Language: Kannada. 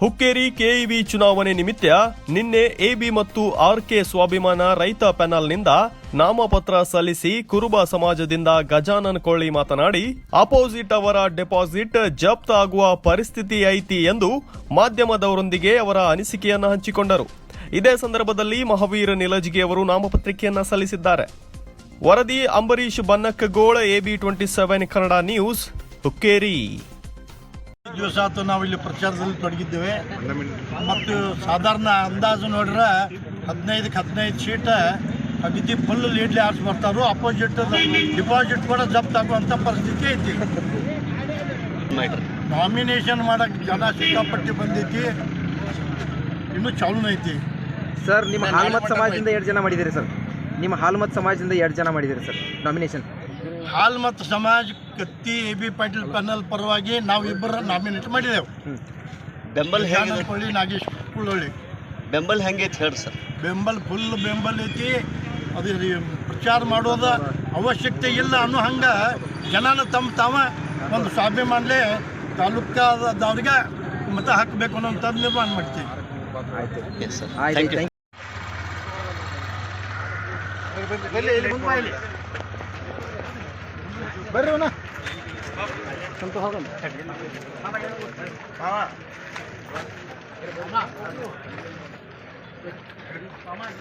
ಹುಕ್ಕೇರಿ ಕೆಇಬಿ ಚುನಾವಣೆ ನಿಮಿತ್ತ ನಿನ್ನೆ ಎಬಿ ಮತ್ತು ಆರ್ಕೆ ಸ್ವಾಭಿಮಾನ ರೈತ ಪ್ಯಾನಲ್ನಿಂದ ನಾಮಪತ್ರ ಸಲ್ಲಿಸಿ ಕುರುಬ ಸಮಾಜದಿಂದ ಗಜಾನನ್ ಕೊಳ್ಳಿ ಮಾತನಾಡಿ, ಅಪೋಸಿಟ್ ಅವರ ಡೆಪಾಸಿಟ್ ಜಪ್ತ ಆಗುವ ಪರಿಸ್ಥಿತಿ ಐತಿ ಎಂದು ಮಾಧ್ಯಮದವರೊಂದಿಗೆ ಅವರ ಅನಿಸಿಕೆಯನ್ನು ಹಂಚಿಕೊಂಡರು. ಇದೇ ಸಂದರ್ಭದಲ್ಲಿ ಮಹಾವೀರ ನಿಲಜ್ಗೆ ಅವರು ನಾಮಪತ್ರಿಕೆಯನ್ನು ಸಲ್ಲಿಸಿದ್ದಾರೆ. ವರದಿ Ambarish Bannakkagol, A B twenty seven, Kannada news, Hukkeri. ದಿವಸ ಆತು ನಾವು ಇಲ್ಲಿ ಪ್ರಚಾರದಲ್ಲಿ ತೊಡಗಿದ್ದೇವೆ. ಮತ್ತು ಸಾಧಾರಣ ಅಂದಾಜು ನೋಡ್ರೆ ಹದಿನೈದಕ್ಕೆ ಹದಿನೈದು ಸೀಟ ಅಗದಿ ಫುಲ್ ಲೀಡ್ಲಿ ಆರ್ಸ್ ಬರ್ತಾರೋ ಅಪೋಸಿಟ್ ಡಿಪಾಸಿಟ್ ಕೂಡ ಜಪ್ತ ಆಗುವಂಥ ಪರಿಸ್ಥಿತಿ ಐತಿ. ನಾಮಿನೇಷನ್ ಮಾಡಕ್ಕೆ ಜನ ಸಿಕ್ಕಾಪಟ್ಟಿ ಬಂದೈತಿ. ಇನ್ನೂ ಚಾಲೂ ಐತಿ. ಸರ್ ನಿಮ್ಮ ಹಾಲ್ಮತ್ ಸಮಾಜದಿಂದ ಎರಡು ಜನ ಮಾಡಿದ್ದೀರಿ ಸರ್. ನಿಮ್ಮ ಹಾಲ್ಮತ್ ಸಮಾಜದಿಂದ ಎರಡು ಜನ ಮಾಡಿದ್ದೀರಿ ಸರ್. ನಾಮಿನೇಷನ್ ಹಾಲ್ ಮತ್ತು Samaj Katti A B Patil panel ಪರವಾಗಿ ನಾವು ಇಬ್ಬರ ನಾಮಿನೇಟ್ ಮಾಡಿದೆವು. ಬೆಂಬಲ ಹೇಳಿ ನಾಗೇಶ್ ಕುಳ್ಳೊಳ್ಳಿ. ಬೆಂಬಲ ಹೆಂಗೈತೆ ಹೇಳಿ ಸರ್? ಬೆಂಬಲ ಫುಲ್ ಬೆಂಬಲ ಐತಿ. ಅದು ರೀ ಪ್ರಚಾರ ಮಾಡೋದ ಅವಶ್ಯಕತೆ ಇಲ್ಲ ಅನ್ನೋ ಹಂಗೆ ಜನನ ತಮ್ಮ ತಾವ ಒಂದು ಸ್ವಾಭಿಮಾನಲೆ ತಾಲೂಕಾದವ್ರಿಗೆ ಮತ ಹಾಕಬೇಕು ಅನ್ನೋಂಥದ್ದು ನಿರ್ಮಾಣ ಮಾಡ್ತೀವಿ. ಆಯ್ತು. ಎಸ್ ಸರ್ ಆಯ್ತು ಅವನ ಸ್ವಲ್ಪ ಥ್ಯಾಂಕ್ ಸಮಾಜ